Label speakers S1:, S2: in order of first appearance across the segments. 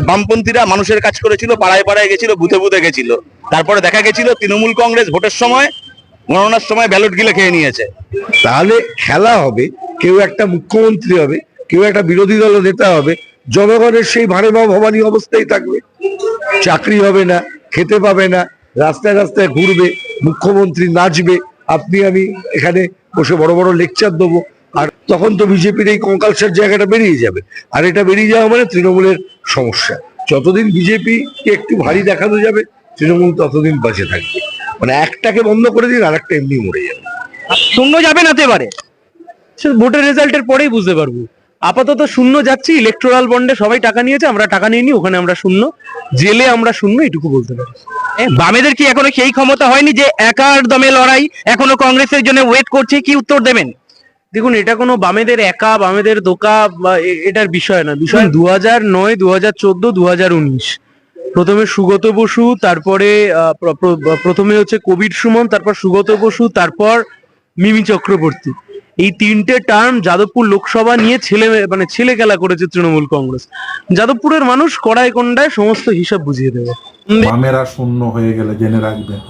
S1: আর বামপন্থীরা মানুষের কাজ করেছিল, পাড়ায় পাড়ায় গেছিল, বুথে বুথে গেছিল। তারপরে দেখা গেছিল তৃণমূল কংগ্রেস ভোটের সময়, গণনার সময় ব্যালট গিলে খেয়ে নিয়েছে।
S2: তাহলে খেলা হবে, কেউ একটা মুখ্যমন্ত্রী হবে, কেউ একটা বিরোধী দল নেতা হবে, জনগণের সেই বা ভবানী অবস্থায় থাকবে। চাকরি হবে না, খেতে পাবে না, রাস্তায় রাস্তায় ঘুরবে, মুখ্যমন্ত্রী নাচবে, আপনি আমি এখানে বসে বড় বড় লেকচার দেবো। আর তখন তো বিজেপির এই কঙ্কালসার জায়গাটা বেরিয়ে যাবে। আর এটা বেরিয়ে যাওয়া মানে তৃণমূলের সমস্যা। যতদিন বিজেপিকে একটু ভারী দেখানো যাবে তৃণমূল ততদিন বাঁচে থাকবে। মানে একটাকে বন্ধ করে দিন আর একটা এমনি মরে যাবে।
S3: শূন্য যাবে না তো এবারে? সে ভোটের রেজাল্টের পরেই বুঝতে পারব। আপাতত শূন্য যাচ্ছি ইলেকট্রাল বন্ডে সবাই টাকা নিয়েছে আমরা টাকা নিইনি ওখানে আমরা শূন্য। জেলে আমরা শূন্য এটুকু বলতে পারি।
S4: বামেদের কি এখনও সেই ক্ষমতা হয়নি যে একার দমে লড়াই? এখনও কংগ্রেসের জন্য ওয়েট করছে কি উত্তর দেবেন?
S3: দেখুন এটা কোনো বামেদের একা বামেদের দোকা বা এটার বিষয় না বিষয় দু হাজার নয় দু হাজার চোদ্দ দু হাজার উনিশ। প্রথমে সুগত বসু তারপরে প্রথমে হচ্ছে কবির সুমন তারপর সুগত বসু তারপর মিমি চক্রবর্তী। এই তিনটে টার্ম যাদবপুর লোকসভা নিয়ে ছেলে মানে ছেলে খেলা করেছে তৃণমূল কংগ্রেস। যাদবপুরের মানুষ কড়াই কন্ডায় সমস্ত হিসাব বুঝিয়ে দেবে।
S5: বামেরা শূন্য হয়ে গেলে জেনে রাখবেন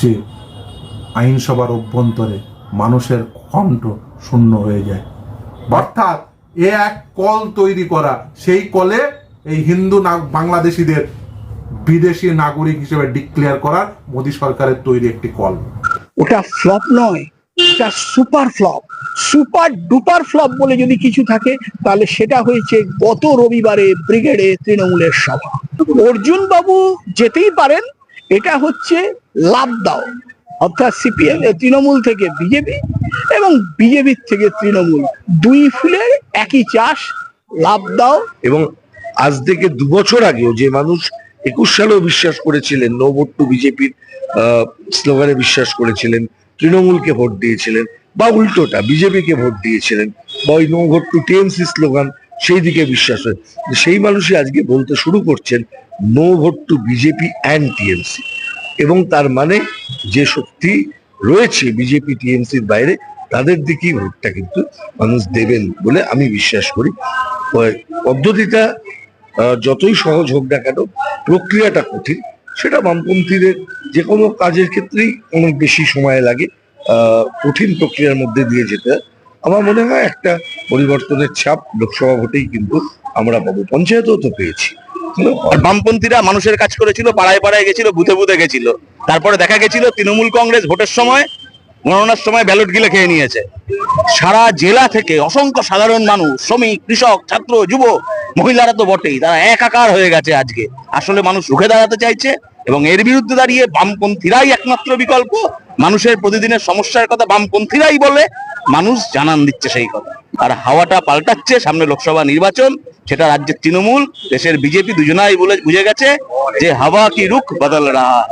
S5: যে আইনসভার অভ্যন্তরে মানুষের কণ্ঠ শূন্য হয়ে যায়। অর্থাৎ এ এক কল তৈরি করা, সেই কলে এই হিন্দু বাংলাদেশিদের বিদেশি নাগরিক হিসেবে ডিক্লেয়ার করার মোদী সরকারের তৈরি একটি কল।
S6: ওটা ফ্লপ নয়, এটা super flop super duper flop বলে যদি কিছু থাকে, তাহলে সেটা হয়েছে গত রবিবারে ব্রিগেডে তৃণমূলের সভা। অর্জুন বাবু যেতেই পারেন, এটা হচ্ছে লাভ দাও। অর্থাৎ সিপিএম তৃণমূল থেকে বিজেপি এবং বিজেপির থেকে তৃণমূল। দুই ফুলের একই চাষ, লাভ দাও।
S2: এবং আজ থেকে দু বছর আগেও যে মানুষ একুশ সালেও বিশ্বাস করেছিলেন নো টু বিজেপির স্লোগানে বিশ্বাস করেছিলেন, তৃণমূলকে ভোট দিয়েছিলেন বা উল্টোটা বিজেপিকে ভোট দিয়েছিলেন, বা ওই নো টু টিএমসি স্লোগান সেই দিকে বিশ্বাস হয়। সেই মানুষই আজকে বলতে শুরু করছেন no vote to BJP and TMC এবং তার মানে যে শক্তি রয়েছে বিজেপি টিএমসির বাইরে, তাদের দিকেই ভোটটা কিন্তু মানুষ দেবেন বলে আমি বিশ্বাস করি। পদ্ধতিটা যতই সহজ হোক না কেন, প্রক্রিয়াটা কঠিন। সেটা বামপন্থীদের যে কোনো কাজের ক্ষেত্রেই অনেক বেশি সময় লাগে কঠিন প্রক্রিয়ার মধ্যে দিয়ে যেতে। আমার মনে হয় একটা পরিবর্তনের ছাপ লোকসভা ভোটেই কিন্তু আমরা পাবো। পঞ্চায়েতও তো পেয়েছি।
S1: বামপন্থীরা মানুষের কাজ করেছিল, পাড়ায় পাড়ায় গেছিল, বুথে বুথে গেছিল। তারপরে দেখা গেছিল তৃণমূল কংগ্রেস ভোটের সময়, গণনার সময় ব্যালট গিলে খেয়ে নিয়েছে। সারা জেলা থেকে অসংখ্য সাধারণ মানুষ, শ্রমিক, কৃষক, ছাত্র যুব মহিলারা তো বটেই, তারা একাকার হয়ে গেছে আজকে। আসলে মানুষ রুখে দাঁড়াতে চাইছে এবং এর বিরুদ্ধে দাঁড়িয়ে বামপন্থীরাই একমাত্র বিকল্প। মানুষের প্রতিদিনের সমস্যার কথা বামপন্থীরাই বলে, মানুষ জানান দিচ্ছে সেই কথা। আর হাওয়াটা পাল্টাচ্ছে, সামনে লোকসভা নির্বাচন, সেটা রাজ্যের তৃণমূল, দেশের বিজেপি দুজনাই বলে বুঝে গেছে যে হাওয়া কি রুখ, বদল রাহা।